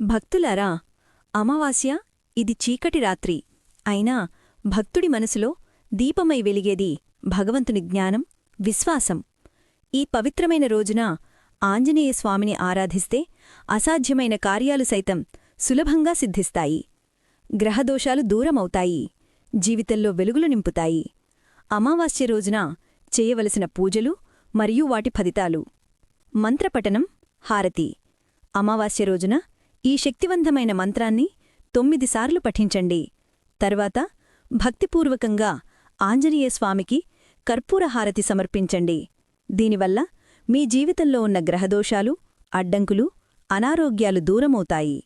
భక్తులారా అమావాస్య ఇది చీకటి రాత్రి. అయినా భక్తుడి మనసులో దీపమై వెలిగేది భగవంతుని జ్ఞానం విశ్వాసం. ఈ పవిత్రమైన రోజున ఆంజనేయ స్వామిని ఆరాధిస్తే అసాధ్యమైన కార్యాలు సైతం సులభంగా సిద్ధిస్తాయి. గ్రహదోషాలు దూరమవుతాయి జీవితంలో వెలుగులు నింపుతాయి. అమావాస్య రోజున చేయవలసిన పూజలు మరియు వాటి ఫలితాలు. మంత్రపఠనం హారతి. అమావాస్య రోజున ఈ శక్తివంతమైన మంత్రాన్ని తొమ్మిదిసార్లు పఠించండి. తర్వాత భక్తిపూర్వకంగా ఆంజనేయస్వామికి కర్పూరహారతి సమర్పించండి. దీనివల్ల మీ జీవితంలో ఉన్న గ్రహదోషాలు అడ్డంకులు అనారోగ్యాలు దూరమవుతాయి.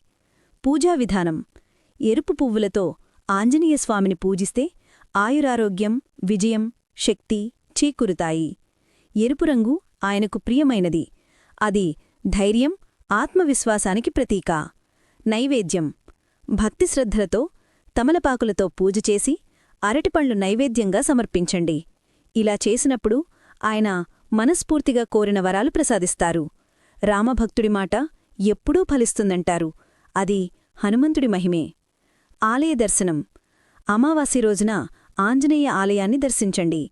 పూజా విధానం. ఎరుపు పువ్వులతో ఆంజనేయస్వామిని పూజిస్తే ఆయురారోగ్యం విజయం శక్తి చేకూరుతాయి. ఎరుపు రంగు ఆయనకు ప్రియమైనది. అది ధైర్యం ఆత్మవిశ్వాసానికి ప్రతీక. నైవేద్యం. భక్తిశ్రద్ధలతో తమలపాకులతో పూజ చేసి అరటిపండ్లు నైవేద్యంగా సమర్పించండి. ఇలా చేసినప్పుడు ఆయన మనస్ఫూర్తిగా కోరిన వరాలు ప్రసాదిస్తారు. రామభక్తుడి మాట ఎప్పుడూ ఫలిస్తుందంటారు. అది హనుమంతుడి మహిమే. ఆలయ దర్శనం. అమావాస్య రోజున ఆంజనేయ ఆలయాన్ని దర్శించండి.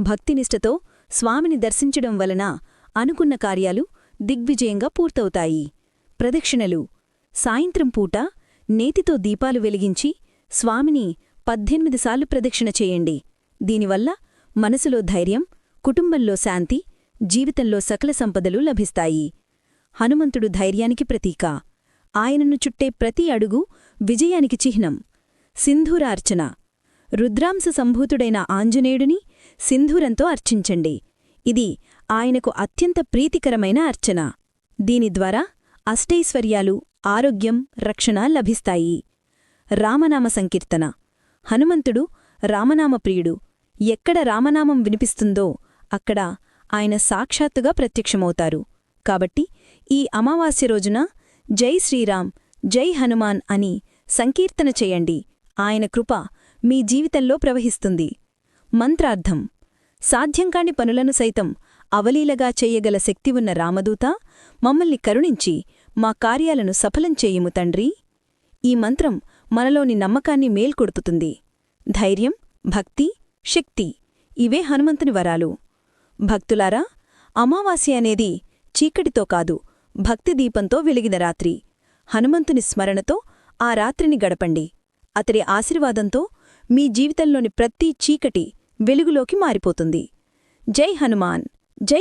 భక్తినిష్టతో స్వామిని దర్శించడం వలన అనుకున్న కార్యాలు దిగ్విజయంగా పూర్తవుతాయి. ప్రదక్షిణలు. సాయంత్రం పూట నేతితో దీపాలు వెలిగించి స్వామిని పద్దెనిమిదిసార్లు ప్రదక్షిణ చేయండి. దీనివల్ల మనసులో ధైర్యం కుటుంబంలో శాంతి జీవితంలో సకల సంపదలు లభిస్తాయి. హనుమంతుడు ధైర్యానికి ప్రతీక. ఆయనను చుట్టే ప్రతి అడుగు విజయానికి చిహ్నం. సింధూరార్చన రుద్రాంశ సంభూతుడైన ఆంజనేయుడిని సింధూరంతో అర్చించండి. ఇది ఆయనకు అత్యంత ప్రీతికరమైన అర్చన. దీని ద్వారా అష్టైశ్వర్యాలు ఆరోగ్యం రక్షణ లభిస్తాయి. రామనామ సంకీర్తన. హనుమంతుడు రామనామప్రియుడు ఎక్కడ రామనామం వినిపిస్తుందో అక్కడ ఆయన సాక్షాత్తుగా ప్రత్యక్షమవుతారు. కాబట్టి ఈ అమావాస్య రోజున జై శ్రీరామ్ జై హనుమాన్ అని సంకీర్తన చేయండి. ఆయన కృప మీ జీవితంలో ప్రవహిస్తుంది. మంత్రార్థం. సాధ్యంకాని పనులను సైతం అవలీలగా చేయగల శక్తి ఉన్న రామదూత మమ్మల్ని కరుణించి మా కార్యాలను సఫలం చేయుము తండ్రి. ఈ మంత్రం మనలోని నమ్మకాన్ని మేల్కొడుతుంది ధైర్యం భక్తి శక్తి ఇవే హనుమంతుని వరాలు. భక్తులారా అమావాస్య అనేది చీకటితో కాదు భక్తి దీపంతో వెలిగిన రాత్రి. హనుమంతుని స్మరణతో ఆ రాత్రిని గడపండి. అతడి ఆశీర్వాదంతో మీ జీవితంలోని ప్రతి చీకటి వెలుగులోకి మారిపోతుంది. జై హనుమాన్! జై